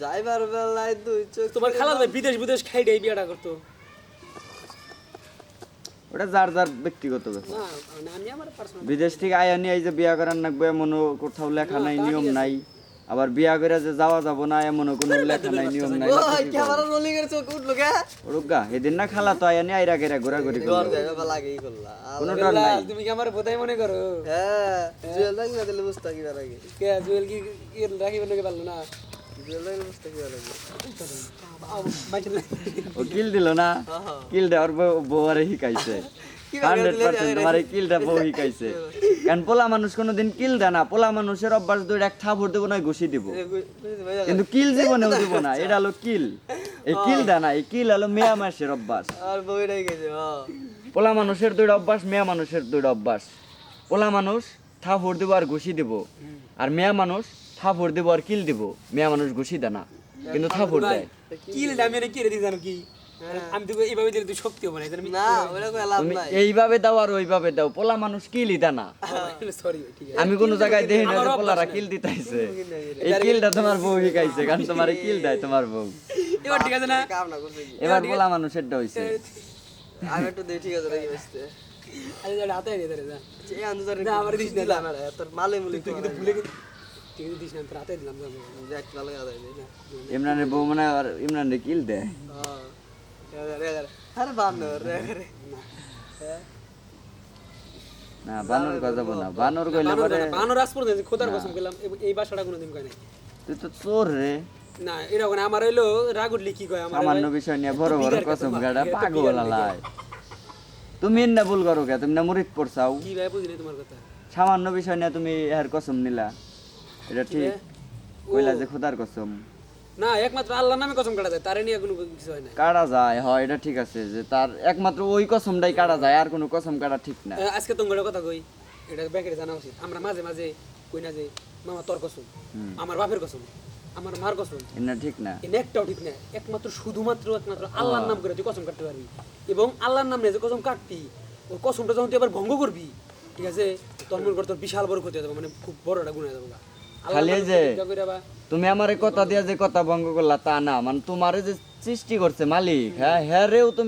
যাইবার বেলায় দুই চোখ তোমার খালা ভাই বিদেশ বিদেশ খাইডে বিয়েটা করতো। ওটা যার যার ব্যক্তিগত ব্যাপার। না মানে আমি আমার পার্সোনাল বিদেশ থেকে আয়া নিয়ে এই যে বিয়া করার নাকবে এমনও কোথাও লেখা নাই নিয়ম নাই। আবার বিয়া করে যে যাওয়া যাব না এমনও কোনো লেখা নাই নিয়ম নাই। ক্যামেরা রোলিং এর চোখ উঠল কে? ওরুগা এদিন না খালা তো আয়া নিয়ে আইরা গেরা করল। লাগেই করলা। কোনো ডর নাই। তুমি কি আমার বোধাই মনে করো? হ্যাঁ জুয়েল লাগি না দিলে বুঝতে কি আগে। কে জুয়েল কি কি রাখিবেন নাকি পারল না? ও কিল দিল না? কিল দেওয়ার বউ- বউ আরে শিখাইছে। হান্ড্রেড পার্সেন্ট তোমার কিলটা বউ শিখাইছে। কারণ পোলা মানুষ কোনোদিন কিল দেয় না। পোলা মানুষের অভ্যাস দুই এক থাপড় দেবো না ঘুষি দিব। কিন্তু কিল জীবনেও দিব না। এটা হলো কিল। এই কিল দেয় না এই কিল হলো মেয়া মাসের অভ্যাস। পোলা মানুষের দুইটা অভ্যাস মেয়া মানুষের দুইটা অভ্যাস। পোলা মানুষ থাপড় দিব আর ঘুষি দিব। আর মেয়া মানুষ থাপড় দিব আর কিল দিব। মেয়া মানুষ ঘুষি দেয় না কিন্তু থাপড় দেয়। কি লে আমি কি রে জানো কি? আমি তো এইভাবে দিলে তুই শক্তি হবে না না ওটা কই লাভ নাই। এইভাবে দাও আর ওইভাবে দাও পোলা মানুষ কিল দেয় না। সরি আমি কোনো জায়গায় দেখি না পোলারা কিল দিতাইছে। এই কিলটা তোমার বউ শিখাইছে কারণ তোমার কিল দেয় তোমার বউ। এবার ঠিক আছে না? এবার পোলা মানুষেরটা হইছে। আমি একটু দেই ঠিক আছে দেখি বসতে। আরে যারা হাতে দিয়ে ধরে যা। এই আন্দোলন না, আমার দিস না, না তোর মালে মুলি তুই কিন্তু ভুলে গেছিস তুই কিন্তু দিস না তোর হাতে দিলাম যাব ভালো কথা ইমরানের বউ মানে আর ইমরানের কিল দেয়। হ্যাঁ। আরে বান্দর রে রে না। বানর কথা না বানর কইলে বানর রাস পর্যন্ত খোদার কসম গেলাম এই ভাষাটা কোনোদিন কয় নাই। তুই তো চোর রে। না এরকম আমার হইল রাগ কি কয় আমার সামান্য বিষয় নিয়ে বড় বড় কসম গাড়া পাগল আলাই। তুমি না ভুল করো কে? তুমি না মুরিদ পড়ছাও কি ভাই বুঝলি তোমার কথা? সামান্য বিষয় নিয়ে তুমি এর কসম নিলা। এটা ঠিক। কইলা যে খোদার কসম। না একমাত্র আল্লাহর নামে কসম কাটা যায় তারে নিয়ে কোনো কিছু হয় না। কাটা যায় হয় এটা ঠিক আছে যে তার একমাত্র ওই কসমটাই কাটা যায় আর কোনো কসম কাটা ঠিক না। আজকে তোমার কথা কই এটা জানা উচিত। আমরা মাঝে মাঝে কই না যে মামা তোর কসম আমার বাপের কসম। আমার মার কসম। না ঠিক না। একটাও ঠিক না। একমাত্র শুধুমাত্র একমাত্র আল্লাহর নাম করে তুই কসম কাটতে পারবি। এবং আল্লাহর নাম নিয়ে যে কসম ওই কসমটা যখন তুই আবার ভঙ্গ করবি ঠিক আছে? তোর মনে তোর বিশাল বড় ক্ষতি হয়ে মানে খুব বড় একটা গুণ হয়ে যাবে খালি যে তুমি আমার কথা দিয়া যে কথা ভঙ্গ করলা তা না। মানে তোমার যে সৃষ্টি করছে মালিক হ্যাঁ হ্যাঁ রেও তুমি